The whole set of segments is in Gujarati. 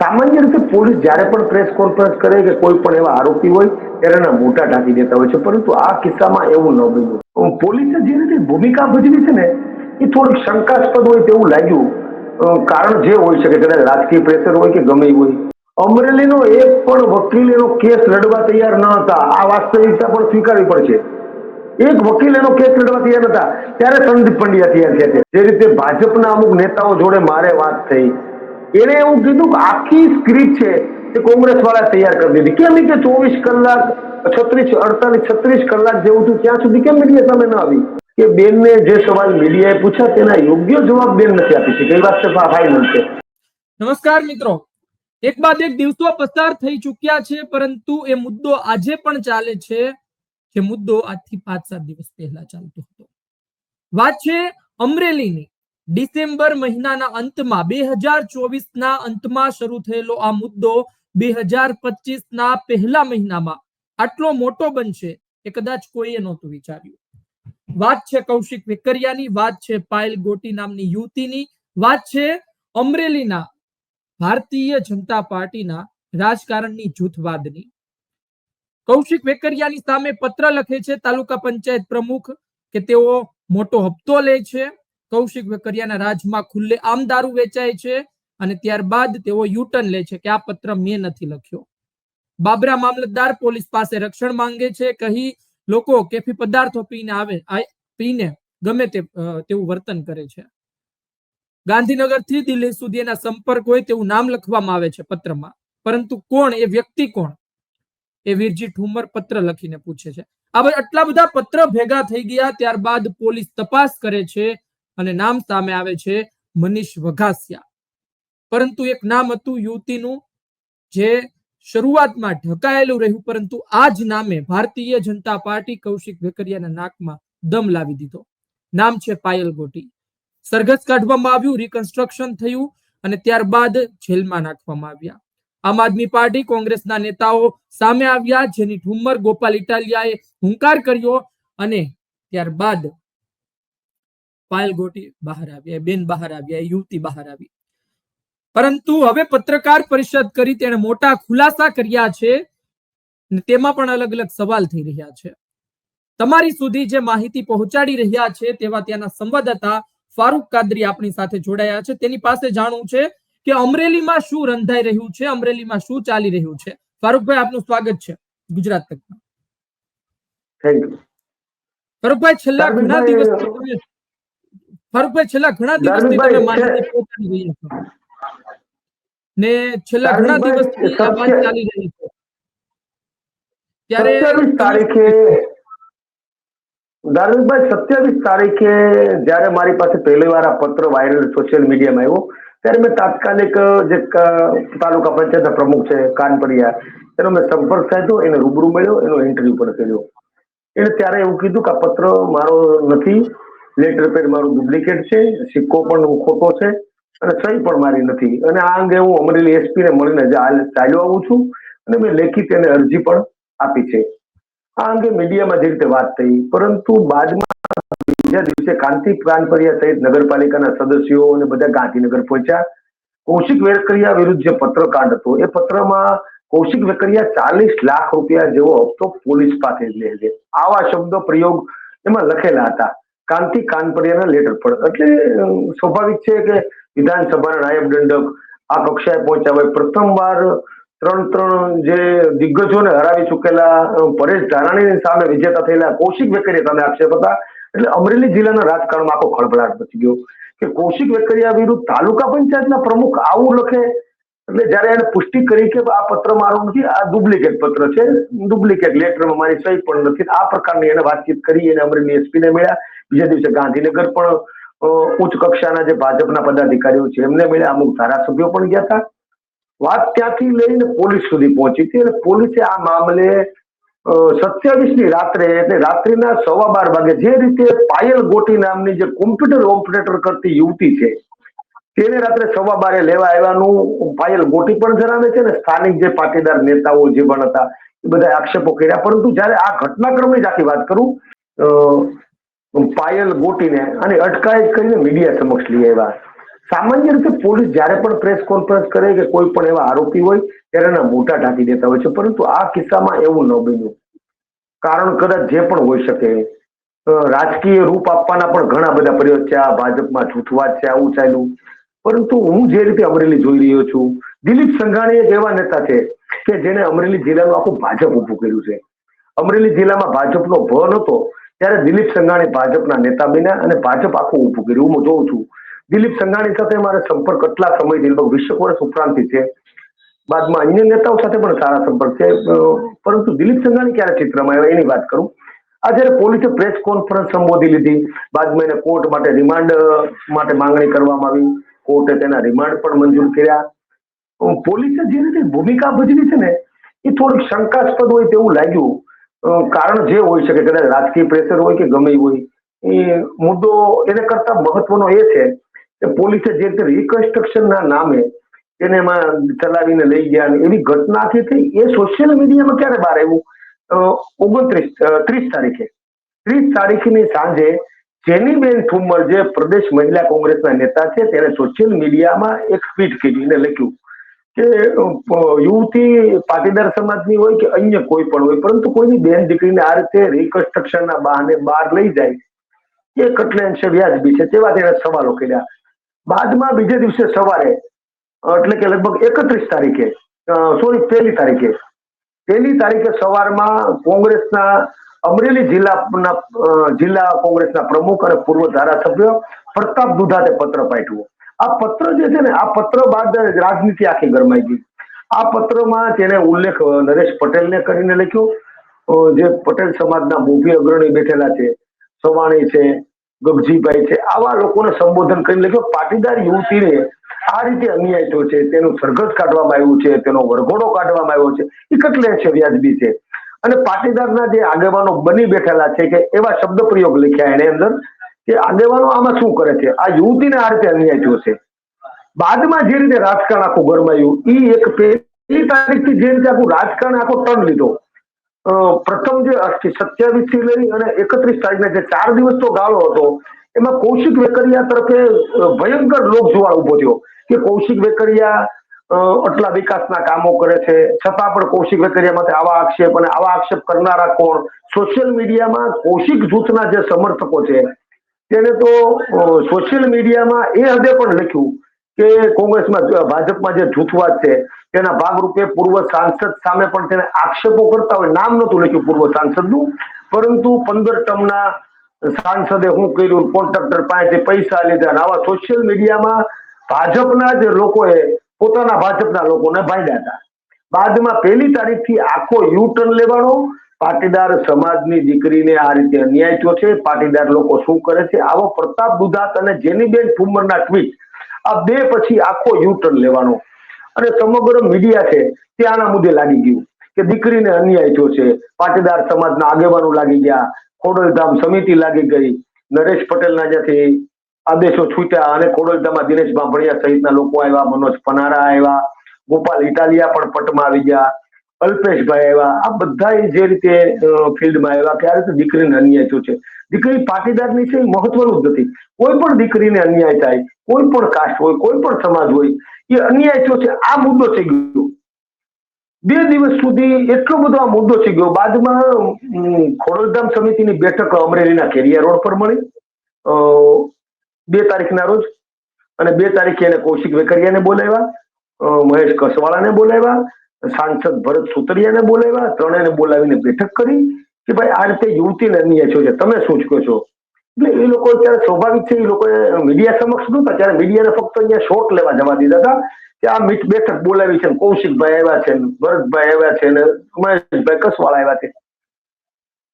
સામાન્ય રીતે પોલીસ જ્યારે પણ પ્રેસ કોન્ફરન્સ કરે કે કોઈ પણ એવા આરોપી હોય, ત્યારે એના મોટા ઢાંકી દેતા હોય છે. પરંતુ આ કિસ્સામાં એવું ન બન્યું. પોલીસે જે રીતે ભૂમિકા ભજવી છે ને, એ થોડીક શંકાસ્પદ હોય તેવું લાગ્યું. કારણ જે હોઈ શકે, કદાચ રાજકીય પ્રેશર હોય કે ગમે હોય. અમરેલીનો એક પણ વકીલ એનો કેસ લડવા તૈયાર ન હતા. આ વાસ્તવિકતા પણ સ્વીકારવી પડશે. એક વકીલ એનો કેસ લડવા તૈયાર હતા. ત્યારે સંદીપ પંડ્યા તૈયાર થયા જે રીતે ભાજપના અમુક નેતાઓ જોડે મારે વાત થઈ. એને એવું કીધું કે આખી સ્ક્રિપ્ટ છે એ કોંગ્રેસ વાળા તૈયાર કરી દીધી. કેમ રીતે ચોવીસ કલાક, છત્રીસ, અડતાલીસ, છત્રીસ કલાક જેવું થયું ત્યાં સુધી કેમ મીડિયા સામે ન આવી? કે બેનને જે સવાલ મીડિયાએ પૂછ્યા તેના યોગ્ય જવાબ બેન નથી આપી શકી. વાત છે ફાઇનલ છે નમસ્કાર મિત્રો. એક બાદ એક દિવસો પસાર થઈ ચૂક્યા છે, પરંતુ એ મુદ્દો આજે પણ ચાલે છે, જે મુદ્દો આજથી પાંચ સાત દિવસ પહેલા ચાલતો હતો. વાત છે અમરેલીની. ડિસેમ્બર મહિનાના અંતમાં બે હજાર ચોવીસ ના અંતમાં શરૂ થયેલો આ મુદ્દો બે હજાર પચીસ ના પહેલા મહિનામાં આટલો મોટો બનશે એ કદાચ કોઈએ નહોતું વિચાર્યું. વાત છે કૌશિક વેકરિયાની, વાત છે પાયલ ગોટી નામની યુવતીની, વાત છે અમરેલીના ભારતીય જનતા પાર્ટીના રાજકારણની જૂથવાદની. કૌશિક વેકરિયાની સામે પત્ર લખે છે, તાલુકા પંચાયત પ્રમુખ, કે તેઓ મોટો હપ્તો લે છે. કૌશિક વેકરિયાના રાજમાં ખુલ્લે આમ દારૂ વેચાય છે અને ત્યારબાદ તેઓ યુટર્ન લે છે, કે આ પત્ર મેં નથી લખ્યો. બાબરા મામલતદાર પોલીસ પાસે રક્ષણ માંગે છે, કહી લોકો કેફી પદાર્થો પીને આવે પીને ગમે તેવું વર્તન કરે છે. ગાંધીનગરથી દિલ્હી સુધી એના સંપર્ક હોય તેવું નામ લખવામાં આવે છે પત્રમાં. પરંતુ કોણ, એ વ્યક્તિ કોણ? એ વીરજી ઠુમર પત્ર લખીને પૂછે છે. આ આટલા બધા પત્ર ભેગા થઈ ગયા, ત્યારબાદ પોલીસ તપાસ કરે છે અને નામ સામે આવે છે મનીષ વઘાસિયા. પરંતુ એક નામ હતું યુવતીનું જે શરૂઆતમાં ઢકાયેલું રહ્યું, પરંતુ આ જ નામે ભારતીય જનતા પાર્ટી કૌશિક વેકરિયાના નાકમાં દમ લાવી દીધો. નામ છે પાયલ ગોટી. સરઘસ કાઢવામાં આવ્યું રિકન્સ્ટ્રક્શન થયું અને ત્યારબાદ જેલમાં નાખવામાં આવ્યા. આમ આદમી પાર્ટી કોંગ્રેસના નેતાઓ સામે આવ્યા, જેની ઠુમ્મર ગોપાલ ઇટાલિયાએ હુંકાર કર્યો અને ત્યારબાદ પાયલ ગોટી બહાર આવ્યા બેન બહાર આવ્યા યુવતી બહાર આવી. પરંતુ હવે પત્રકાર પરિષદ કરી તેણે મોટા ખુલાસા કર્યા છે તેમાં પણ અલગ અલગ સવાલ થઈ રહ્યા છે. તમારી સુધી જે માહિતી પહોંચાડી રહ્યા છે તેવા ત્યાંના સંવાદદાતા ફારૂક કાદરી આપણી સાથે જોડાયા છે. તેની પાસે જાણવું છે કે અમરેલીમાં શું રંધાઈ રહ્યું છે અમરેલીમાં શું ચાલી રહ્યું છે. ફારૂકભાઈ આપનું સ્વાગત છે ગુજરાત તકમાં ફારૂકભાઈ છેલ્લા ઘણા દિવસથી ફારૂકભાઈ છેલ્લા ઘણા દિવસથી તમે માહિતી પહોંચાડી રહ્યા છો. ને છેલ્લા ઘણા દિવસથી આ વાત ચાલી રહી છે. ત્યારે તારીખે ધાર્મિકભાઈ સત્યાવીસ તારીખે જ્યારે મારી પાસે પહેલી વાર આ પત્ર વાયરલ સોશિયલ મીડિયામાં આવ્યો ત્યારે મેં તાત્કાલિક જે તાલુકા પંચાયતના પ્રમુખ છે કાનપડિયા એનો મેં સંપર્ક સાધ્યો એને રૂબરૂ મળ્યો એનો ઇન્ટરવ્યુ પણ કર્યો. એટલે ત્યારે એવું કીધું કે આ પત્ર મારો નથી લેટર પેડ મારું ડુપ્લિકેટ છે, સિક્કો પણ ખોટો છે અને સહી પણ મારી નથી. અને આ અંગે હું અમરેલી એસપી ને મળીને ચાલ્યો આવું છું અને મેં લેખિત એને અરજી પણ આપી છે. આ અંગે મીડિયામાં જે રીતે વાત થઈ, પરંતુ બાદમાં બીજા દિવસે કાંતિ પ્રાંતપરિયા સહિત નગરપાલિકાના સદસ્યો અને બધા ગાંધીનગર પહોંચ્યા. કૌશિક વેકરિયા વિરુદ્ધ જે પત્રકાંડ હતો, એ પત્રમાં કૌશિક વેકરિયા ચાલીસ લાખ રૂપિયા જેવો હપ્તો પોલીસ પાસે લે છે. આવા શબ્દો પ્રયોગ એમાં લખેલા હતા. કાંતિ કાનપડિયાના લેટર પર. એટલે સ્વાભાવિક છે કે વિધાનસભાના નાયબ દંડક આ કક્ષાએ પહોંચ્યા હોય. પ્રથમવાર ત્રણ ત્રણ જે દિગ્ગજોને હરાવી ચૂકેલા પરેશ ધારાણીની સામે વિજેતા થયેલા કૌશિક વેકરિયા સામે આક્ષેપ હતા. એટલે અમરેલી જિલ્લાના રાજકારણમાં આખો ખળભળાટ મચી ગયો કે કૌશિક વેકરિયા વિરુદ્ધ તાલુકા પંચાયતના પ્રમુખ આવું લખે. એટલે જ્યારે એને પુષ્ટિ કરી કે આ પત્ર મારો નથી, આ ડુપ્લિકેટ પત્ર છે. ડુપ્લિકેટ લેટરમાં મારી સહી પણ નથી. આ પ્રકારની એને વાતચીત કરી એને અમરેલી એસપી ને મળ્યા. બીજા દિવસે ગાંધીનગર પણ ઉચ્ચ કક્ષાના જે ભાજપના પદાધિકારીઓ છે, એમને મળ્યા. અમુક ધારાસભ્યો પણ ગયા હતા. વાત ત્યાંથી લઈને પોલીસ સુધી પહોંચી હતી અને પોલીસે આ મામલે સત્યાવીસની રાત્રે, એટલે રાત્રિના સવા બાર વાગે જે રીતે પાયલ ગોટી નામની જે કોમ્પ્યુટર ઓપરેટર કરતી યુવતી છે, તેને રાત્રે સવા બારે લેવા આવ્યાનું પાયલ ગોટી પણ જણાવે છે ને સ્થાનિક જે પાટીદાર નેતાઓ જે પણ હતા, એ બધા આક્ષેપો કર્યા. પરંતુ જ્યારે આ ઘટનાક્રમની જ આખી વાત કરું પાયલ ગોટીને અને અટકાયત કરીને મીડિયા સમક્ષ લઈ આવ્યા. સામાન્ય રીતે પોલીસ જ્યારે પણ પ્રેસ કોન્ફરન્સ કરે કે કોઈ પણ એવા આરોપી હોય, ત્યારે એના મોટા ઢાંકી દેતા હોય છે. પરંતુ આ કિસ્સામાં એવું ન બન્યું. કારણ કદાચ જે પણ હોઈ શકે. રાજકીય રૂપ આપવાના પણ ઘણા બધા પ્રયોગ છે. આ ભાજપમાં જૂથવાદ છે, આવું ચાલ્યું. પરંતુ હું જે રીતે અમરેલી જોઈ રહ્યો છું, દિલીપ સંઘાણી એક એવા નેતા છે કે જેને અમરેલી જિલ્લાનું આખું ભાજપ ઊભું કર્યું છે. અમરેલી જિલ્લામાં ભાજપનો ભ નહોતો. ત્યારે દિલીપ સંઘાણી ભાજપના નેતા બન્યા અને ભાજપ આખું ઊભું કર્યું. હું જોઉં છું. દિલીપ સંઘાણી સાથે મારે સંપર્ક કેટલા સમયથી, લગભગ વીસ વર્ષ ઉપરાંતથી છે. બાદમાં અન્ય નેતાઓ સાથે પણ સારા સંપર્ક છે. પરંતુ દિલીપ સંઘાણી ક્યારે ચિત્રમાં આવ્યા એની વાત કરું? આ જયારે પોલીસે પ્રેસ કોન્ફરન્સ સંબોધી લીધી. બાદમાં એને કોર્ટ માટે રિમાન્ડ માટે માંગણી કરવામાં આવી. કોર્ટે તેના રિમાન્ડ પણ મંજૂર કર્યા. પોલીસે જે રીતે ભૂમિકા ભજવી છે ને, એ થોડીક શંકાસ્પદ હોય તેવું લાગ્યું. કારણ જે હોઈ શકે, કદાચ રાજકીય પ્રેશર હોય કે ગમે હોય, એ મુદ્દો એને કરતા મહત્વનો એ છે કે પોલીસે જે રીતે રિકન્સ્ટ્રક્શનના નામે એને એમાં ચલાવીને લઈ ગયા એવી ઘટના આખી થઈ, એ સોશિયલ મીડિયામાં ક્યારે બહાર આવ્યું? ઓગણત્રીસ ત્રીસ તારીખે. ત્રીસ તારીખની સાંજે જેનીબેન ઠુમ્મર જે પ્રદેશ મહિલા કોંગ્રેસના નેતા છે, તેને સોશિયલ મીડિયામાં એક ટ્વીટ કરીને લખ્યું કે યુવતી પાટીદાર સમાજની હોય કે અન્ય કોઈ પણ હોય, પરંતુ કોઈની બેન દીકરીને આ રીતે રિકન્સ્ટ્રક્શનના બહાને બહાર લઈ જાય, એ કટલે અંશે વ્યાજબી છે, તેવા તેણે સવાલો કર્યા. બાદમાં બીજે દિવસે સવારે એટલે કે લગભગ એકત્રીસ તારીખે સોરી, પહેલી તારીખે પહેલી તારીખે સવારમાં કોંગ્રેસના અમરેલી જિલ્લાના જિલ્લા કોંગ્રેસના પ્રમુખ અને પૂર્વ ધારાસભ્ય પ્રતાપ દુધાતે પત્ર પાઠવ્યો. આ પત્ર જે છે ને, આ પત્ર બાદ રાજનીતિ આખી ગરમાઈ ગઈ. આ પત્રમાં તેને ઉલ્લેખ નરેશ પટેલને કરીને લખ્યો જે પટેલ સમાજના મોભી અગ્રણી બેઠેલા છે, સવાણી છે, ગગજીભાઈ છે, આવા લોકોને સંબોધન કરીને લખ્યો, પાટીદાર યુવતીને આ રીતે અન્યાય થયો છે, તેનું સરઘસ કાઢવામાં આવ્યું છે, તેનો વરઘોડો કાઢવામાં આવ્યો છે, એ કેટલે છે વ્યાજબી છે. અને પાટીદારના જે આગેવાનો બની બેઠેલા છે કે એવા શબ્દ પ્રયોગ લખ્યા એની અંદર કે આગેવાનો આમાં શું કરે છે? આ યુવતીને આ રીતે અન્યાય થયો બાદમાં જે રીતે રાજકારણ આખું ગરમાયું એ એક પહેલી તારીખથી જે રીતે આખું રાજકારણ આખો ટર્ન લીધો. પ્રથમ જે સત્યાવીસથી લઈ અને એકત્રીસ તારીખના જે ચાર દિવસનો ગાળો હતો, એમાં કૌશિક વેકરિયા તરફે ભયંકર લોક જોવાળ ઊભો થયો કે કૌશિક વેકરિયા આટલા વિકાસના કામો કરે છે. છતાં પણ કૌશિક વેકરિયા માટે આવા આક્ષેપ અને આવા આક્ષેપ કરનારા કોણ? સોશિયલ મીડિયામાં કૌશિક જૂથના જે સમર્થકો છે તેને તો સોશિયલ મીડિયામાં એ હદે પણ લખ્યું કે કોંગ્રેસમાં ભાજપમાં જે જૂથવાદ છે, તેના ભાગરૂપે પૂર્વ સાંસદ સામે પણ તેને આક્ષેપો કરતા હોય, નામ નતું લખ્યું પૂર્વ સાંસદનું. પરંતુ પંદર ટર્મના સાંસદે શું કર્યું, કોન્ટ્રાક્ટર પાસેથી પૈસા લીધા આવા સોશિયલ મીડિયામાં ભાજપના જ લોકોએ, પોતાના ભાજપના લોકોને ભાંડ્યા હતા. બાદમાં પહેલી તારીખથી આખો યુ ટર્ન લેવાનો પાટીદાર સમાજની દીકરીને આ રીતે અન્યાય થયો છે. પાટીદાર લોકો શું કરે છે? આવો પ્રતાપ દુધાત અને જેનીબેન ઠુમ્મરના ટ્વીટ આ બે પછી આખો યુટર્ન લેવાનો. અને સમગ્ર મીડિયા છે તે આના મુદ્દે લાગી ગયું કે દીકરીને અન્યાય થયો છે. પાટીદાર સમાજના આગેવાનો લાગી ગયા. ખોડલધામ સમિતિ લાગી ગઈ. નરેશ પટેલના જ્યાંથી આદેશો છૂટ્યા અને ખોડલધામમાં દિનેશ બાંભણિયા સહિતના લોકો આવ્યા. મનોજ પનારા આવ્યા. ગોપાલ ઇટાલિયા પણ પટમાં આવી ગયા. અલ્પેશભાઈ આવ્યા આ બધા જે રીતે ફિલ્ડમાં આવ્યા કે આ દીકરીને અન્યાય થયો છે. દીકરી પાટીદારની છે એ મહત્વનું જ નથી. કોઈ પણ દીકરીને અન્યાય થાય, કોઈ પણ કાસ્ટ હોય, કોઈ પણ સમાજ હોય, એ અન્યાય થયો છે. આ મુદ્દો થઈ ગયો. બે દિવસ સુધી એટલો બધો આ મુદ્દો થઈ ગયો. બાદમાં ખોડલધામ સમિતિની બેઠક અમરેલીના કેરિયા રોડ પર મળી. બે તારીખના રોજ અને બે તારીખે એને કૌશિક વેકરિયાને બોલાવ્યા. મહેશ કસવાળાને બોલાવ્યા. સાંસદ ભરત સુતરિયાને બોલાવ્યા, ત્રણેયને બોલાવીને બેઠક કરી કે ભાઈ આ રીતે યુવતીને અન્યાય થયો છે, તમે શું કહો છો? એટલે એ લોકો ત્યારે સ્વાભાવિક છે, એ લોકોએ મીડિયા સમક્ષ નહોતા, ત્યારે મીડિયાને ફક્ત અહીંયા શોટ લેવા જવા દીધા હતા કે આ મીટ બેઠક બોલાવી છે કૌશિકભાઈ આવ્યા છે ભરતભાઈ આવ્યા છે ને મહેશભાઈ કસવાળા આવ્યા છે.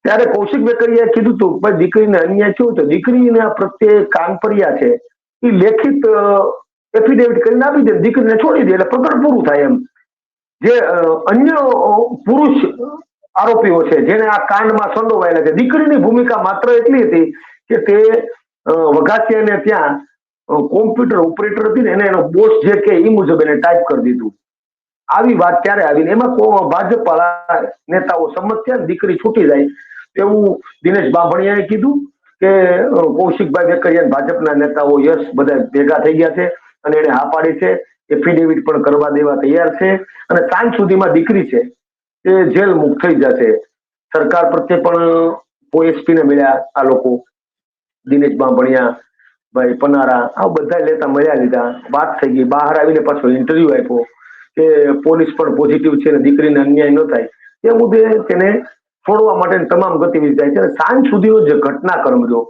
ત્યારે કૌશિક વેકરિયાએ કીધું હતું ભાઈ દીકરીને અન્યાય થયો તો દીકરીને આ પ્રત્યે કાનપરિયા છે. એ લેખિત એફિડેવિટ કરીને આપી દે, દીકરીને છોડી દે, એટલે પ્રકરણ પૂરું થાય એમ. જે અન્ય પુરુષ આરોપીઓ છે, જેને આ કાંડમાં સંડોવાયેલા છે. દીકરીની ભૂમિકા માત્ર એટલી હતી કે તે વઘાસિયાને ત્યાં કોમ્પ્યુટર ઓપરેટર હતી ને, એને એનો બોસ જે કે એ મુજબ એને ટાઈપ કરી દીધું. આવી વાત ત્યારે આવી ને એમાં ભાજપ નેતાઓ સંમત થયા દીકરી છૂટી જાય. એવું દિનેશ બાંભણિયાએ કીધું કે કૌશિકભાઈ વેકરિયા ભાજપના નેતાઓ યશ બધા ભેગા થઈ ગયા છે અને એને હા પાડી છે. એફિડેવિટ પણ કરવા દેવા તૈયાર છે. અને સાંજ સુધીમાં દીકરી છે, એ જેલ મુક્ત થઈ જશે. સરકાર પ્રત્યે પણ ઓએસપી ને મળ્યા આ લોકો. દિનેશ બાંભણિયા, ભાઈ પનારા આ બધા લેતા મળ્યા લીધા. વાત થઈ ગઈ. બહાર આવીને પાછો ઇન્ટરવ્યુ આપ્યો કે પોલીસ પણ પોઝિટિવ છે ને દીકરીને અન્યાય ન થાય. એ મુદ્દે તેને છોડવા માટે તમામ ગતિવિધિ થાય છે. અને સાંજ સુધીનો જે ઘટનાક્રમ જો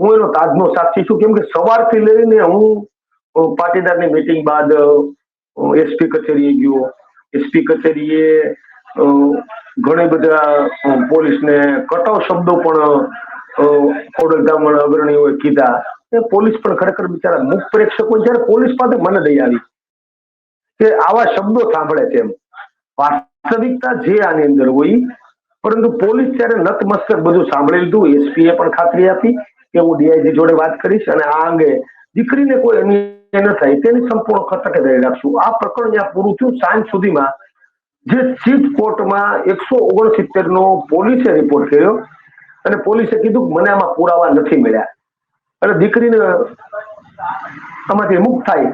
હું એનો તાજનો સાક્ષી છું. કેમ કે સવારથી લઈને હું પાટીદારની મિટિંગ બાદ એસપી કચેરીએ ગયો. એસપી કચેરીએ ઘણા બધા પોલીસને કટાવ શબ્દો પણ અગ્રણીઓએ કીધા. એ પોલીસ પણ ખરેખર બિચારા મુખ પ્રેક્ષકો જયારે પોલીસ પાસે મને દઈ આવી. કે આવા શબ્દો સાંભળે છે એમ. વાસ્તવિકતા જે આની અંદર હોય, પરંતુ પોલીસ ત્યારે નતમસ્તક બધું સાંભળી લીધું એસપીએ પણ ખાતરી આપી કે હું ડીઆઈજી જોડે વાત કરીશ અને આ અંગે દીકરીને કોઈ અન્યાય ન થાય તેની સંપૂર્ણ ખતરદારી રાખશું. આ પ્રકરણ જ્યાં પૂરું થયું, સાંજ સુધીમાં જે ચીફ કોર્ટમાં એકસો ઓગણસિત્તેર નો પોલીસે રિપોર્ટ કર્યો અને પોલીસે કીધું કે મને આમાં પુરાવા નથી મળ્યા. અને દીકરીને આમાંથી મુક્ત થાય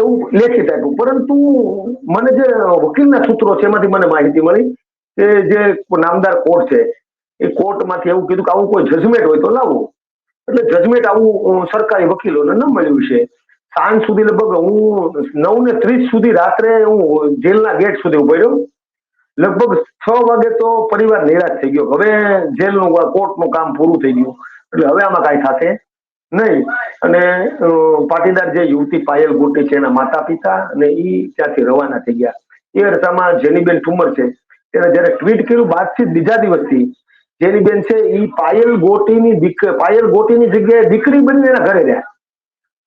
એવું લેખિત આપ્યું. પરંતુ મને જે વકીલના સૂત્રો છે, એમાંથી મને માહિતી મળી કે જે નામદાર કોર્ટ છે, એ કોર્ટમાંથી એવું કીધું કે આવું કોઈ જજમેન્ટ હોય તો લાવો. એટલે જજમેન્ટ આવું સરકારી વકીલોને ન મળ્યું છે. સાંજ સુધી લગભગ હું નવ ને ત્રીસ સુધી રાત્રે હું જેલના ગેટ સુધી ઊભો રહ્યો. લગભગ છ વાગે તો પરિવાર નિરાશ થઈ ગયો હવે જેલનું કોર્ટનું કામ પૂરું થઈ ગયું. એટલે હવે આમાં કાંઈ થશે નહીં. અને પાટીદાર જે યુવતી પાયલ ગોટી છે એના માતા પિતા અને એ ત્યાંથી રવાના થઈ ગયા. એ અરસામાં જેનીબેન ઠુમર છે. તેને જ્યારે ટ્વીટ કર્યું બાદથી બીજા દિવસથી જેનીબેન છે એ પાયલ ગોટીની દીક પાયલ ગોટીની જગ્યાએ દીકરી બનીને એના ઘરે રહ્યા.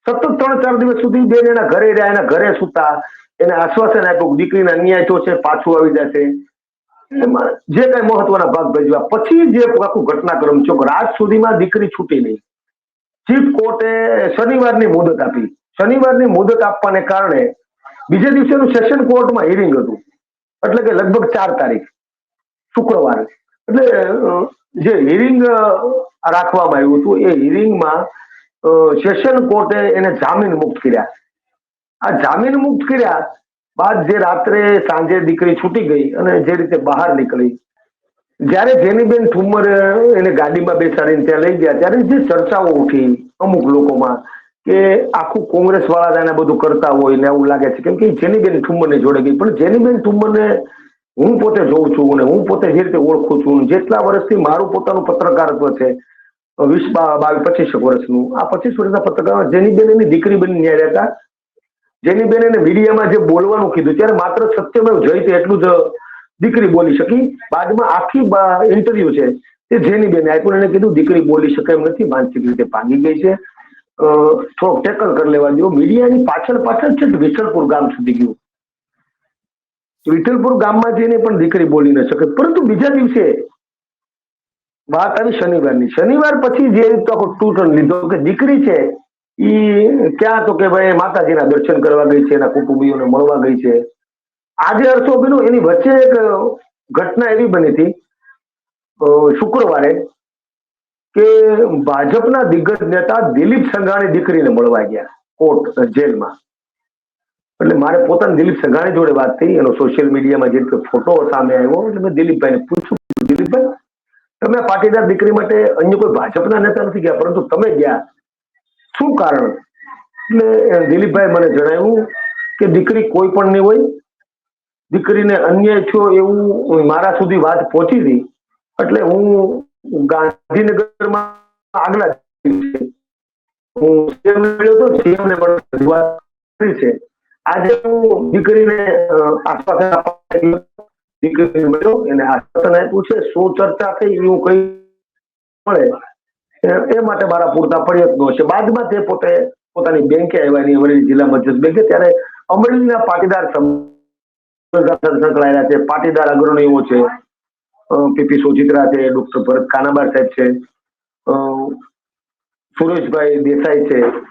સતત ત્રણ ચાર દિવસ સુધી બેન એના ઘરે રહ્યા, એના ઘરે સુતા, એને આશ્વાસન આપ્યું દીકરીને અન્યાય થયો છે, પાછું આવી જશે. એમાં જે કઈ મહત્વના ભાગ ભજવા પછી જે આખું ઘટનાક્રમ છે રાત સુધીમાં દીકરી છૂટી નહીં. ચીફ કોર્ટે શનિવારની મુદત આપી. શનિવારની મુદત આપવાને કારણે બીજે દિવસેનું સેશન કોર્ટમાં હિયરિંગ હતું. એટલે કે લગભગ ચાર તારીખ, શુક્રવારે. એટલે જે હિયરિંગ રાખવામાં આવ્યું હતું, એ હિયરિંગમાં સેશન કોર્ટે એને જામીન મુક્ત કર્યા. આ જામીન મુક્ત કર્યા બાદ જે રાત્રે સાંજે દીકરી છૂટી ગઈ અને જે રીતે બહાર નીકળી. જ્યારે જેનીબેન ઠુમર એને ગાડીમાં બેસાડીને ત્યાં લઈ ગયા, ત્યારે જે ચર્ચાઓ ઉઠી અમુક લોકોમાં કે આખું કોંગ્રેસ વાળા એને બધું કરતા હોય ને એવું લાગે છે. કેમ કે જેનીબેન ઠુમ્મરને જોડે ગઈ. પણ જેનીબેન ઠુમ્મરને હું પોતે જોઉં છું અને હું પોતે જે રીતે ઓળખું છું, જેટલા વર્ષથી મારું પોતાનું પત્રકારત્વ છે વીસ બાવીસ પચીસ વર્ષનું. આ પચીસ વર્ષના પત્રકાર જેનીબેન એની દીકરી બની ન્યાય રહેતા. જેનીબેન એને મીડિયામાં જે બોલવાનું કીધું, ત્યારે માત્ર સત્યમેવ જયતે એટલું જ દીકરી બોલી શકી. બાદમાં આખી ઇન્ટરવ્યુ છે તે જેનીબેને આપ્યું એને કીધું, દીકરી બોલી શકે એમ નથી, માનસિક રીતે ભાંગી ગઈ છે. થોડોક ટેકલ કરી લેવા જેવો મીડિયાની પાછળ પાછળ છે વિઠ્ઠલપુર ગામ સુધી ગયું. વિઠ્ઠલપુર ગામમાં જઈને પણ દીકરી બોલી ન શકે. પરંતુ બીજા દિવસે વાત આવી શનિવારની. શનિવાર પછી જે રીતે આખો ટુ લીધો કે દીકરી છે એ ક્યાં તો કે ભાઈ માતાજીના દર્શન કરવા ગઈ છે, એના કુટુંબીઓને મળવા ગઈ છે. આજે અરસો બીનો એની વચ્ચે એક ઘટના એવી બની હતી શુક્રવારે કે ભાજપના દિગ્ગજ નેતા દિલીપ સંઘાણી દીકરીને મળવા ગયા કોર્ટ જેલમાં. એટલે મારે પોતાની દિલીપ સંઘાણી જોડે વાત થઈ, એનો સોશિયલ મીડિયામાં જે ફોટો સામે આવ્યો, એટલે મેં દિલીપભાઈને પૂછ્યું, દિલીપભાઈ તમે પાટીદાર દીકરી માટે અન્ય કોઈ ભાજપના નેતા નથી ગયા, પરંતુ તમે ગયા. શું કારણ? એટલે દિલીપભાઈ મને જણાવ્યું કે દીકરી કોઈ પણ નહીં હોય. દીકરીને અન્ય છો એવું મારા સુધી વાત પહોંચી હતી એટલે હું ગાંધીનગરમાં આગલા હું સીએમ મળ્યો હતો સીએમને પણ છે. આજે હું દીકરીને આસપાસ ચર્ચા થઈ એવું કઈ મળે? એ- માટે મારા પૂરતા પ્રયત્નો છે. બાદમાં તે પોતે પોતાની બેંકે આવ્યા અમરેલી જિલ્લા મજૂર બેંકે, ત્યારે અમરેલીના પાટીદાર સંકળાયેલા છે. પાટીદાર અગ્રણીઓ છે. પીપી સોજિત્રા છે, ડોક્ટર ભરત કાનાબાર સાહેબ છે. સુરેશભાઈ દેસાઈ છે.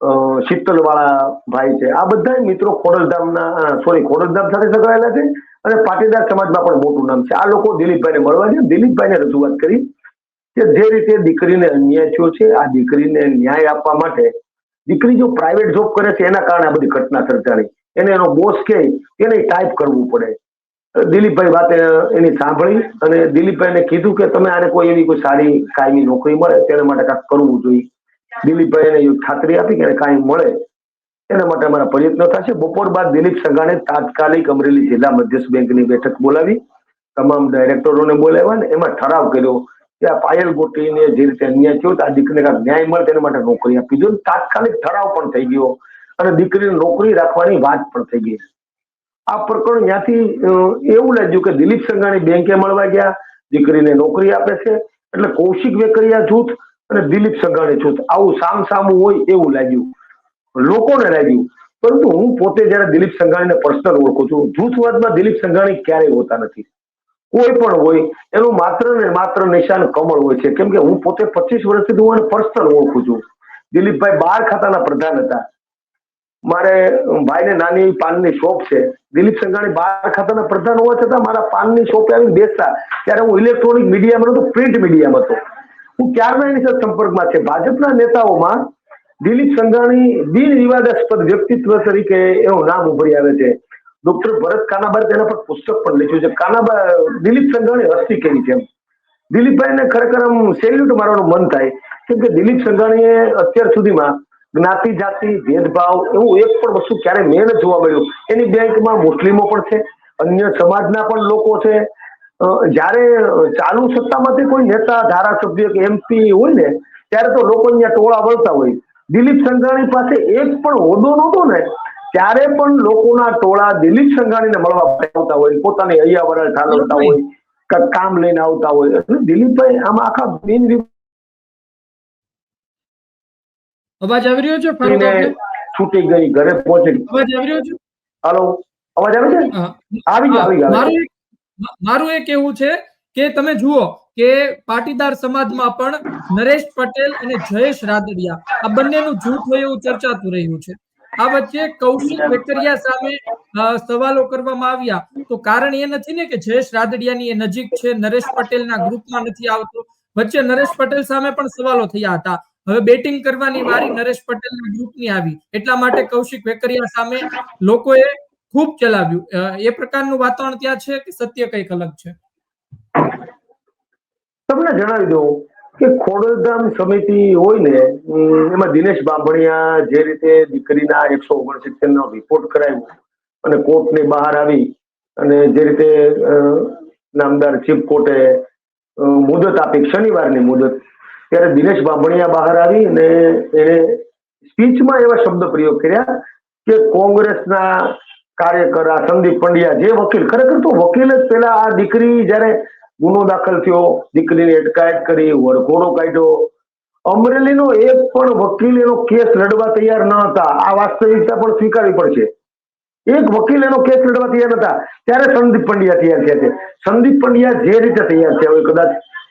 અ, શીતલવાળા ભાઈ છે. આ બધા મિત્રો ખોડલધામના સોરી ખોડલધામ સાથે સંકળાયેલા છે અને પાટીદાર સમાજમાં પણ મોટું નામ છે. આ લોકો દિલીપભાઈને મળવા છે. દિલીપભાઈને રજૂઆત કરી કે જે રીતે દીકરીને અન્યાય થયો છે આ દીકરીને ન્યાય આપવા માટે દીકરી જો પ્રાઇવેટ જોબ કરે છે એના કારણે આ બધી ઘટના સર્જાણી એને એનો બોસ કે એને ટાઈપ કરવું પડે. દિલીપભાઈ વાત એની સાંભળી અને દિલીપભાઈને કીધું કે તમે આને કોઈ એવી કોઈ સારી કાયમી નોકરી મળે તેના માટે કાંઈક કરવું જોઈએ. દિલીપભાઈ એને ખાતરી આપી કે એને કાંઈ મળે, એના માટે અમારા પ્રયત્નો થશે. બપોર બાદ દિલીપ સગાને તાત્કાલિક અમરેલી જિલ્લા મધ્યસ્થ બેંકની બેઠક બોલાવી. તમામ ડાયરેક્ટરોને બોલાવ્યા ને એમાં ઠરાવ કર્યો કે આ પાયલ ગોટીને જે રીતે અન્યાય થયો આ દીકરીને કાંઈક ન્યાય મળે તેના માટે નોકરી આપી દો તાત્કાલિક ઠરાવ પણ થઈ ગયો અને દીકરીને નોકરી રાખવાની વાત પણ થઈ ગઈ. આ પ્રકરણ ત્યાંથી એવું લાગ્યું કે દિલીપ સંઘાણી બેંકે મળવા ગયા. દીકરીને નોકરી આપે છે. એટલે કૌશિક વેકરિયા જૂથ અને દિલીપ સંઘાણી છું. આવું સામ સામું હોય એવું લાગ્યું. લોકોને લાગ્યું. પરંતુ હું પોતે જયારે દિલીપ સંઘાણીને પર્સનલ ઓળખું છું. જૂથવાદમાં દિલીપ સંઘાણી ક્યારેય હોતા નથી. કોઈ પણ હોય, એનું માત્ર ને માત્ર નિશાન કમળ હોય છે. કેમ કે હું પોતે પચીસ વર્ષથી હું એને પર્સનલ ઓળખું છું. દિલીપભાઈ બાર ખાતાના પ્રધાન હતા. મારે ભાઈને નાની પાનની શોપ છે. દિલીપ સંઘાણી બાર ખાતાના પ્રધાન હોવા છતાં મારા પાનની શોપે આવીને બેસતા. ત્યારે હું ઇલેક્ટ્રોનિક મીડિયામાં હતો પ્રિન્ટ મીડિયામાં હતો. હું ક્યારના એની સાથે સંપર્કમાં છે? ભાજપના નેતાઓમાં દિલીપ સંઘાણી બિન વિવાદાસ્પદ વ્યક્તિત્વ તરીકે એનું નામ ઉભરી આવે છે. ડોક્ટર ભરત કાનાબાર તેના પર પુસ્તક પણ લખ્યું છે. કાનાબા દિલીપ સંઘાણી હસ્તી કેવી છે દિલીપભાઈને ખરેખર આમ સેલ્યુટ મારવાનું મન થાય. કેમ કે દિલીપ સંઘાણીએ અત્યાર સુધીમાં જ્ઞાતિ, જાતિ, ભેદભાવ એવું એક પણ વસ્તુ ક્યારે મેં જોવા મળ્યું. એની બેંકમાં મુસ્લિમો પણ છે, અન્ય સમાજના પણ લોકો છે જ્યારે ચાલુ સત્તામાંથી કોઈ નેતા ધારાસભ્ય કે એમપી હોય ને ત્યારે તો લોકો અહીંયા ટોળા વળતા હોય. દિલીપ સંઘાણી પાસે એક પણ હોદ્દો નહોતો ને ત્યારે પણ લોકોના ટોળા દિલીપ સંઘાણીને મળવા આવતા હોય. પોતાની હૈયાવરણ ઠાલવતા હોય કામ લઈને આવતા હોય. એટલે દિલીપભાઈ આમાં આખા બિન અવાજ આવી રહ્યો છે છૂટી ગઈ ઘરે પહોંચી અવાજ આવી રહ્યો છે? હાલો? અવાજ આવે છે? આવી ગયો આવી ગયો મારું એ કેવું છે કે તમે જુઓ કે પાટીદાર સમાજમાં પણ નરેશ પટેલ અને જયેશ રાદડિયા આ બંનેનું જૂથ હોય એવું ચર્ચાતું રહ્યું છે. આ વચ્ચે કૌશિક વેકરિયા સામે સવાલો કરવામાં આવ્યા. તો કારણ એ નથી ને કે જયેશ રાદડિયાની એ નજીક છે, નરેશ પટેલના ગ્રુપમાં નથી આવતો. વચ્ચે નરેશ પટેલ સામે પણ સવાલો થયા હતા. હવે બેટિંગ કરવાની વારી નરેશ પટેલના ગ્રુપની આવી. એટલા માટે કૌશિક વેકરિયા સામે લોકોએ ખૂબ ચલાવ્યું. એ પ્રકારનું વાતાવરણ ત્યાં છે કે સત્ય કંઈક અલગ છે? તમને જણાવી દઉં કે ખોડલધામ સમિતિ હોય ને એમાં દિનેશ બાંભણિયા જે રીતે દીકરીના એકસો ઓગણસિત્તેર નો રિપોર્ટ કરાવ્યો અને કોર્ટની બહાર આવી અને જે રીતે નામદાર ચીફ કોર્ટે મુદત આપી, શનિવારની મુદત, ત્યારે દિનેશ બાંભણિયા બહાર આવી અને એણે સ્પીચમાં એવા શબ્દ પ્રયોગ કર્યા કે કોંગ્રેસના કાર્યકર આ સંદીપ પંડ્યા જે વકીલ, ખરેખર તો વકીલ જ પેલા આ દીકરી જયારે ગુનો દાખલ થયો, દીકરીની અટકાયત કરી, વરઘોડો કાઢ્યો. અમરેલીનો એક પણ વકીલ એનો કેસ લડવા તૈયાર ન હતા. આ વાસ્તવિકતા પણ સ્વીકારવી પડશે. એક વકીલ એનો કેસ લડવા તૈયાર નતા. ત્યારે સંદીપ પંડ્યા તૈયાર થયા છે. સંદીપ પંડ્યા જે રીતે તૈયાર થયા હોય, કદાચ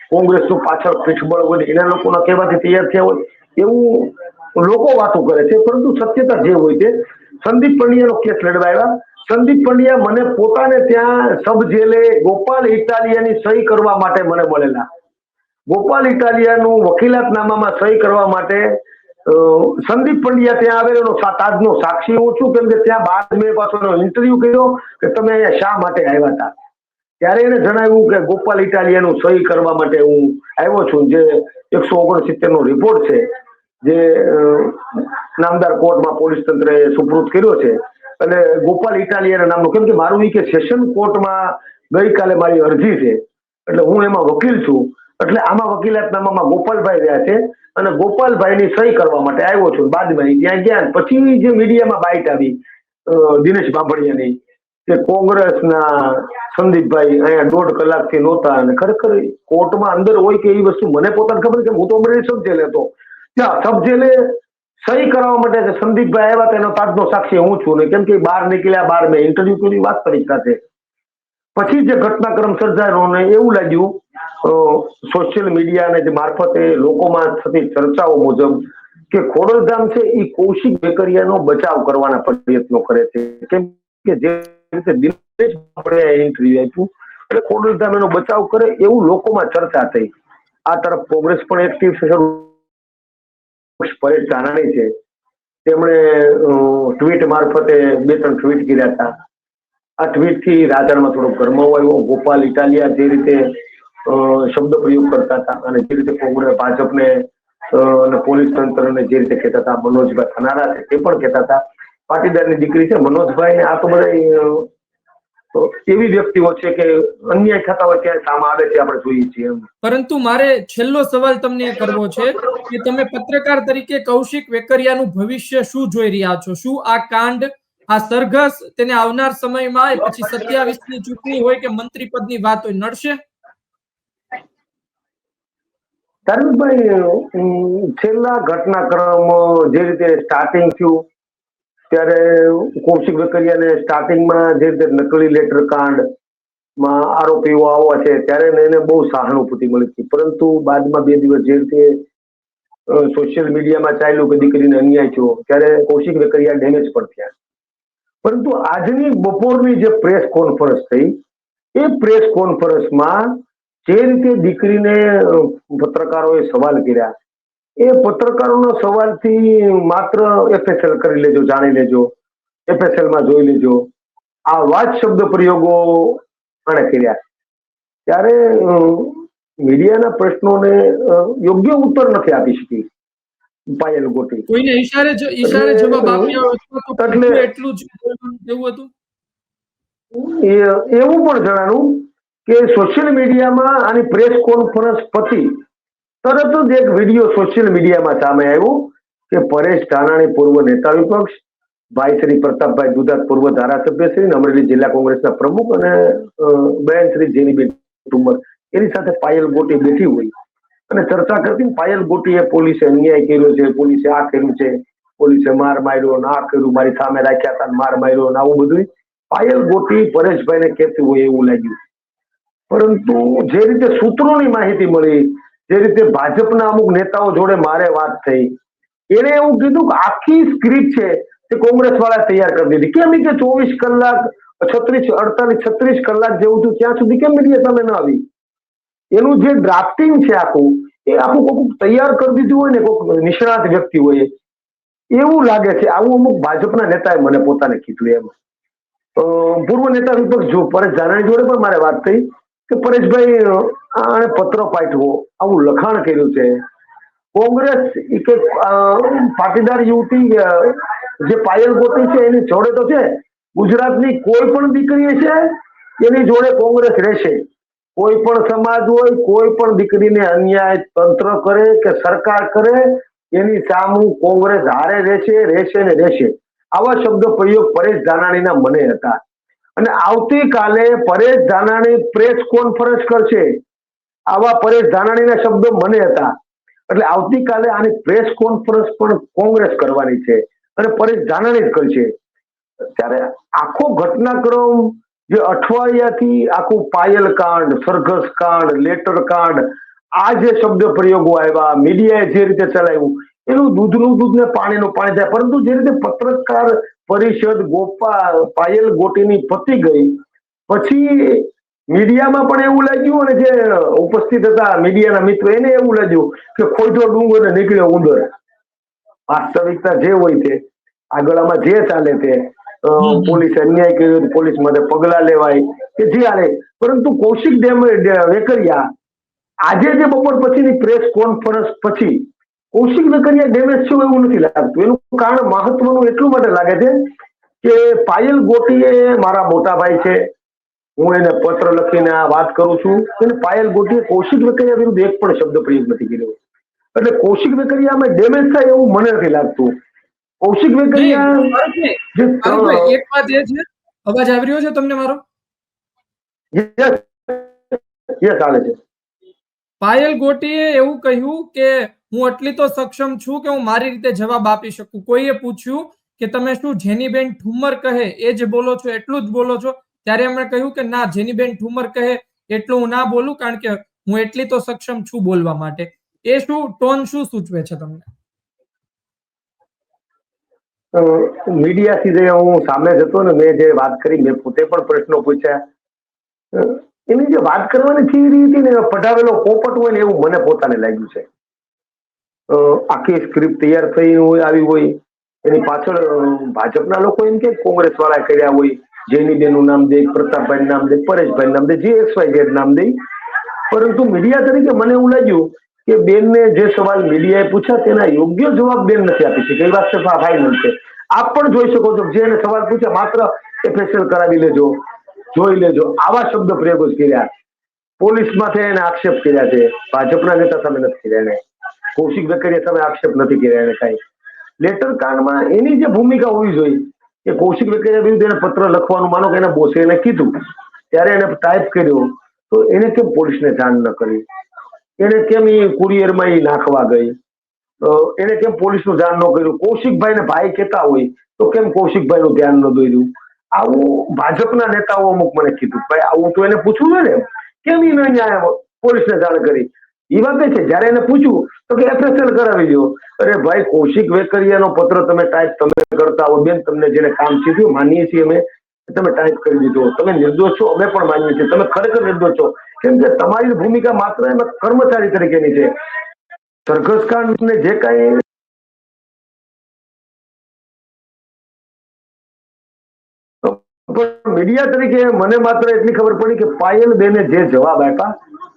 કોંગ્રેસનું પાછળ પીઠબળ હોય ને એના લોકોના કહેવાથી તૈયાર થયા હોય, એવું લોકો વાતો કરે છે. પરંતુ સત્યતા જે હોય છે સંદીપ પંડ્યાનો કેસ લડવાયા સંદીપ પંડ્યા મને પોતાને ત્યાં સબ જેલે ગોપાલ ઇટાલિયાની સહી કરવા માટે મને મળેલા ગોપાલ ઇટાલિયાનું વકીલાતનામામાં સહી કરવા માટે સંદીપ પંડ્યા ત્યાં આવેલો તાજનો સાક્ષી હું છું, કેમ કે ત્યાં બાદ મેં પાછો ઇન્ટરવ્યુ કર્યો કે તમે અહીંયા શા માટે આવ્યા હતા. ત્યારે એને જણાવ્યું કે ગોપાલ ઇટાલિયાનું સહી કરવા માટે હું આવ્યો છું, જે એકસો ઓગણસિત્તેર નો રિપોર્ટ છે. જે નામદાર કોર્ટમાં પોલીસ તંત્રએ સુપ્રુત કર્યો છે. અને ગોપાલ ઇટાલિયાના નામનો, કેમ કે મારું કે સેશન કોર્ટમાં ગઈકાલે મારી અરજી છે. એટલે હું એમાં વકીલ છું. એટલે આમાં વકીલાતનામામાં ગોપાલભાઈ રહ્યા છે અને ગોપાલભાઈની સહી કરવા માટે આવ્યો છું. બાદમાં ત્યાં ગયા પછી જે મીડિયામાં બાઇટ આવી દિનેશ બાંભણિયાની, કે કોંગ્રેસના સંદીપભાઈ અહીંયા દોઢ કલાકથી નહોતા અને ખરેખર કોર્ટમાં અંદર હોય કે એ વસ્તુ મને પોતાને ખબર કે હું તો અમરેલી સબ જેલે હતો. ત્યાં સહી કરાવવા માટે સંદીપભાઈ આવ્યા તેનો તાજનો સાક્ષી હું છું. ને કેમ કે બહાર નીકળ્યા, બહાર મેં ઇન્ટરવ્યુ કરી સાથે. પછી જે ઘટનાક્રમ સર્જાયો ને એવું લાગ્યું સોશિયલ મીડિયા ને જે મારફતે લોકોમાં થતી ચર્ચાઓ મુજબ કે ખોડલધામ છે, એ કૌશિક વેકરિયાનો બચાવ કરવાના પ્રયત્નો કરે છે. કેમ કે જે રીતે દિનેશ ઇન્ટરવ્યુ આપ્યું, એટલે ખોડલધામ એનો બચાવ કરે એવું લોકોમાં ચર્ચા થઈ. આ તરફ કોંગ્રેસ પણ એક્ટિવ છે પરેશ કાનાણી છે. તેમણે ટ્વીટ મારફતે બે ત્રણ ટ્વીટ કર્યા હતા. આ ટ્વીટથી રાજકારણમાં થોડો ગરમાવો આવ્યો. ગોપાલ ઇટાલિયા જે રીતે શબ્દ પ્રયોગ કરતા હતા અને જે રીતે કોંગ્રેસ, ભાજપને અને પોલીસ તંત્રને જે રીતે કહેતા હતા, મનોજભાઈ થનારા છે, તે પણ કહેતા હતા. પાટીદારની દીકરી છે મનોજભાઈ ને આ તો બધા એવી વ્યક્તિઓ છે કે અન્યાય થતા હોય ત્યારે સામે આવે છે આપણે જોઈએ છીએ પરંતુ મારે છેલ્લો સવાલ તમને કરવો છે કે તમે પત્રકાર તરીકે કૌશિક વેકરિયાનું ભવિષ્ય શું જોઈ રહ્યા છો? શું આ કાંડ આ સરઘસ તેને આવનાર સમયમાં પછી સત્યાવીસની ચૂંટણી હોય કે મંત્રી પદની વાત હોય નડશે? ધાર્મિકભાઈ છેલ્લા ઘટનાક્રમ જે રીતે સ્ટાર્ટિંગ થયું ત્યારે કૌશિક વેકરિયાને સ્ટાર્ટિંગમાં જે રીતે નકલી લેટર કાંડમાં આરોપીઓ આવવા છે, ત્યારે એને બહુ સહાનુભૂતિ મળી હતી. પરંતુ બાદમાં બે દિવસ જે રીતે સોશિયલ મીડિયામાં ચાલ્યું કે દીકરીને અન્યાય થયો, ત્યારે કૌશિક વેકરિયા ડેમેજ પણ થયા. પરંતુ આજની બપોરની જે પ્રેસ કોન્ફરન્સ થઈ, એ પ્રેસ કોન્ફરન્સમાં જે રીતે દીકરીને પત્રકારોએ સવાલ કર્યા એ પત્રકારોના સવાલથી માત્ર એફએસએલ કરી લેજો જાણી લેજો એફએસએલમાં જોઈ લેજો. આ વાત શબ્દ પ્રયોગો આણે કર્યા. ત્યારે મીડિયાના પ્રશ્નોને યોગ્ય ઉત્તર નથી આપી શકી પાયલ ગોટી. કોઈને ઈશારે ઈશારે જવાબ આપ્યો એટલે- એટલું જ એવું હતું? એવું પણ જણાવ્યું કે સોશિયલ મીડિયામાં આની પ્રેસ કોન્ફરન્સ પછી તરત જ એક વીડિયો સોશિયલ મીડિયામાં સામે આવ્યો કે પરેશ ધાનાણી પૂર્વ નેતા વિપક્ષ, ભાઈ શ્રી પ્રતાપભાઈ દુધાત પૂર્વ ધારાસભ્ય શ્રી અમરેલી જિલ્લા કોંગ્રેસના પ્રમુખ અને બહેન શ્રી જેનીબેન ઠુમર એની સાથે પાયલ ગોટી બેઠી હોય. અને ચર્ચા કરતી પાયલ ગોટીએ પોલીસે અન્યાય કર્યો છે, પોલીસે આ કર્યું છે, પોલીસે માર માર્યો ને આ કર્યું, મારી સામે રાખ્યા હતા માર માર્યો ને આવું બધું પાયલ ગોટી પરેશભાઈને કહેતી હોય એવું લાગ્યું. પરંતુ જે રીતે સૂત્રોની માહિતી મળી જે રીતે ભાજપના અમુક નેતાઓ જોડે મારે વાત થઈ, એને એવું કીધું કે આખી સ્ક્રિપ્ટ છે તે કોંગ્રેસ વાળા તૈયાર કરી દીધી. કેમ કે ચોવીસ કલાક, છત્રીસ, અડતાલીસ, છત્રીસ કલાક જેવું હતું, ત્યાં સુધી કેમ મીડિયા સામે ન આવી? એનું જે ડ્રાફ્ટિંગ છે આખું, એ આખું કોઈક તૈયાર કરી દીધું હોય ને, કોઈક નિષ્ણાત વ્યક્તિ હોય, એવું લાગે છે. આવું અમુક ભાજપના નેતાએ મને પોતાને કીધું એમ. પૂર્વ નેતા વિપક્ષ જો, પરેશ ધાનાણી જોડે પણ મારે વાત થઈ. કે પરેશભાઈ આને પત્ર પાઠવો. આવું લખાણ કર્યું છે. કોંગ્રેસ કે પાટીદાર યુવતી જે પાયલ ગોતી છે, એની જોડે તો છે. ગુજરાતની કોઈ પણ દીકરી છે એની જોડે કોંગ્રેસ રહેશે. કોઈ પણ સમાજ હોય, કોઈ પણ દીકરીને અન્યાય તંત્ર કરે કે સરકાર કરે, એની સામું કોંગ્રેસ હારે રહેશે રહેશે ને રહેશે. આવા શબ્દ પ્રયોગ પરેશ ધાનાણીના મને હતા. અને આવતીકાલે પરેશ ધાનાણી પ્રેસ કોન્ફરન્સ કરશે. આવા પરેશ ધાનાણીના શબ્દો મને હતા. એટલે આવતીકાલે આની પ્રેસ કોન્ફરન્સ પણ કોંગ્રેસ કરવાની છે અને પરેશ ધાનાણી જ કરશે. ત્યારે આખો ઘટનાક્રમ જે અઠવાડિયાથી આખું પાયલ કાંડ સરઘસ કાંડ લેટર કાંડ આ જે શબ્દ પ્રયોગો આવ્યા મીડિયાએ જે રીતે ચલાવ્યું, એનું દૂધનું દૂધ ને પાણીનું પાણી થાય, પરંતુ જે રીતે પત્રકાર પરિષદ ગોપા પાયલ ગોટીની પતી ગઈ. પછી મીડિયામાં પણ એવું લાગ્યું અને જે ઉપસ્થિત હતા મીડિયાના મિત્રો એને એવું લાગ્યું કે ખોટો ડુંગર ને નીકળ્યો ઉંદર. વાસ્તવિકતા જે હોય છે આગળ આમાં જે ચાલે તે. પોલીસ અન્યાય કર્યો પોલીસ માટે પગલા લેવાય કે જે હાલે. પરંતુ કૌશિક ડેમ વેકરિયા આજે જે બપોર પછીની પ્રેસ કોન્ફરન્સ પછી કૌશિક નકરિયા ડેમેજ છે એવું નથી લાગતું? એનું કારણ મહત્વનું એટલું માટે લાગે છે કે પાયલ ગોટીએ મારા મોટા ભાઈ છે હું એને પત્ર લખીને આ વાત કરું છું. અને પાયલ ગોટીએ કૌશિક વેકરિયા વિરુદ્ધ એક પણ શબ્દ પ્રયોગ નથી કર્યો. એટલે કૌશિક વેકરિયામાં ડેમેજ થાય એવું મને નથી લાગતું. કૌશિક વેકરિયા જે એક વાત એ છે. અવાજ આવી રહ્યો છે તમને મારો? યસ યસ આવે છે. પાયલ ગોટીએ એવું કહ્યું કે હું એટલી તો સક્ષમ છું કે હું મારી રીતે જવાબ આપી શકું. કોઈએ પૂછ્યું કે તમે શું જેનીબેન ઠુમર કહે? એ જ બોલો છો, એટલું જ બોલો છો? ત્યારે એમણે કહ્યું કે ના, જેનીબેન ઠુમર કહે એટલું હું ના બોલું કારણ કે હું એટલી તો સક્ષમ છું બોલવા માટે. એ શું, ટોન શું સૂચવે છે તમને? મીડિયાથી જે હું સામે જતો ને મેં જે વાત કરી, મેં પોતે પણ પ્રશ્નો પૂછ્યા. એની જે વાત કરવાની કેવી રીતે પઢાવેલો પોપટ હોય ને એવું મને પોતાને લાગ્યું છે. આખી સ્ક્રિપ્ટ તૈયાર થઈ હોય, આવી હોય, એની પાછળ ભાજપના લોકો એમ કે કોંગ્રેસ વાળા કર્યા હોય જૈનીબેનનું નામ દે પ્રતાપભાઈ નામ દે પરેશભાઈ નામ દે જે એક્સ વાય ઝેડ નામ દે. પરંતુ મીડિયા તરીકે મને એવું લાગ્યું કે બેનને જે સવાલ મીડિયાએ પૂછ્યા તેના યોગ્ય જવાબ બેન નથી આપી શકી. એ વાત તો ફાઇનલ છે આપ પણ જોઈ શકો છો જે એને સવાલ પૂછ્યા, માત્ર એફએસએલ કરાવી લેજો, જોઈ લેજો. આવા શબ્દ પ્રયોગો જ કર્યા. પોલીસ માથે એને આક્ષેપ કર્યા છે. ભાજપના નેતા સામે નથી કર્યા એને. કૌશિક વેકરિયા સામે આક્ષેપ નથી કર્યા એને લેટર કાંડમાં એની જે ભૂમિકા હોવી જોઈએ, કે કૌશિક વેકરિયા વિરુદ્ધ એને પત્ર લખવાનું માનો કે એના બોસે એને કીધું, ત્યારે એને ટાઈપ કર્યો, તો એને કેમ પોલીસને જાણ ન કરી? એને કેમ એ કુરિયરમાં એ નાખવા ગઈ? એને કેમ પોલીસનું જાણ ન કર્યું? કૌશિકભાઈને ભાઈ કહેતા હોય, તો કેમ કૌશિકભાઈનું ધ્યાન ન દોર્યું? આવું ભાજપના નેતાઓ અમુક મને કીધું ભાઈ આવું તો એને પૂછવું ને કેમ એ ન્યાય પોલીસને જાણ કરી. એ વાત છે, જયારે એને પૂછ્યું, તો કે એફએસએલ કરાવી દો. અરે ભાઈ, કૌશિક વેકરિયાનો પત્ર તમે ટાઈપ તમે કરતા હો, બેન, તમને જેને કામ કીધું માનીએ છીએ અમે તમે ટાઈપ કરી દીધો. તમે નિર્દોષ છો, અમે પણ માનીએ છીએ. તમે ખરેખર નિર્દોષ છો. કેમ કે તમારી ભૂમિકા માત્ર એમાં કર્મચારી તરીકેની છે. સરઘસકાંડ ને જે કાંઈ પણ મીડિયા તરીકે મને માત્ર એટલી ખબર પડી કે પાયલ બેને જે જવાબ આપ્યા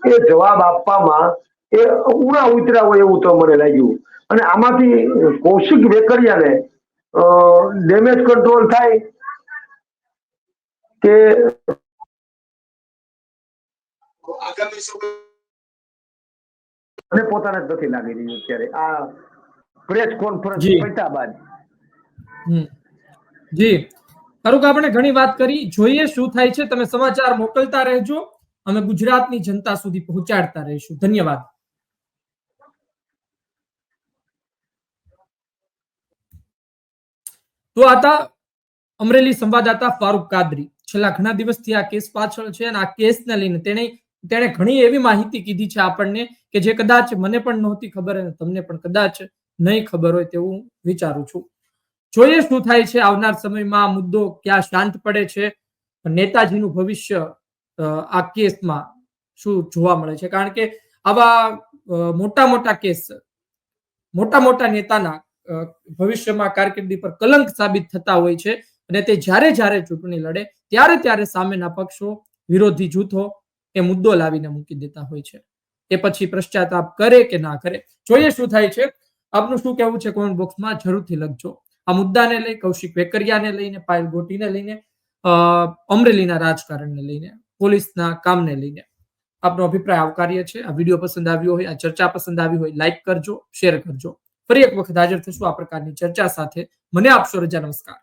એ જવાબ આપવામાં એ ઉણા ઉતર્યા હોય એવું તો મને લાગ્યું. અને આમાંથી કૌશિક વેકરિયાને ડેમેજ કંટ્રોલ થાય કે અને પોતાને જ નથી લાગી રહ્યું અત્યારે. આ પ્રેસ કોન્ફરન્સ જી. બાદ. જી. ફારૂક આપણે ઘણી વાત કરી, જોઈએ શું થાય છે, તમે સમાચાર મોકલતા રહેજો, અમે ગુજરાતની જનતા સુધી પહોંચાડતા રહીશું. ધન્યવાદ. તો આતા અમરેલી સંવાદદાતા ફારૂક કાદરી. છેલ્લા ઘણા દિવસથી આ કેસ પાછળ છે અને આ કેસને લઈને તેણે તેણે ઘણી એવી માહિતી કીધી છે આપણને કે જે કદાચ મને પણ નહોતી ખબર અને તમને પણ કદાચ નહીં ખબર હોય તેવું વિચારું છું. જોઈએ શું થાય છે આવનાર સમયમાં મુદ્દો ક્યાં શાંત પડે છે નેતાજીનું ભવિષ્ય આ કેસમાં શું જોવા મળે છે? કારણ કે આવા મોટા મોટા કેસ, મોટા મોટા નેતાના ભવિષ્યમાં કારકિર્દી પર કલંક સાબિત થતા હોય છે અને તે જ્યારે જ્યારે ચૂંટણી લડે, ત્યારે ત્યારે સામેના પક્ષો વિરોધી જૂથો એ મુદ્દો લાવીને મૂકી દેતા હોય છે. એ પછી પશ્ચાતાપ કરે કે ના કરે? જોઈએ શું થાય છે? આપનું શું કહેવું છે કોમેન્ટ બોક્સમાં? જરૂરથી લખજો. આ મુદ્દાને લઈ, કૌશિક વેકરિયાને લઈને, પાયલ ગોટીને લઈને અમરેલીના રાજકારણને લઈને, પોલીસના કામને લઈને. આપનો અભિપ્રાય આવકાર્ય છે. આ વીડિયો પસંદ આવ્યો હોય, આ ચર્ચા પસંદ આવી હોય, લાઈક કરજો, શેર કરજો. ફરી એક વખત હાજર થશું આ પ્રકારની ચર્ચા સાથે. મને આપશો રજા, નમસ્કાર.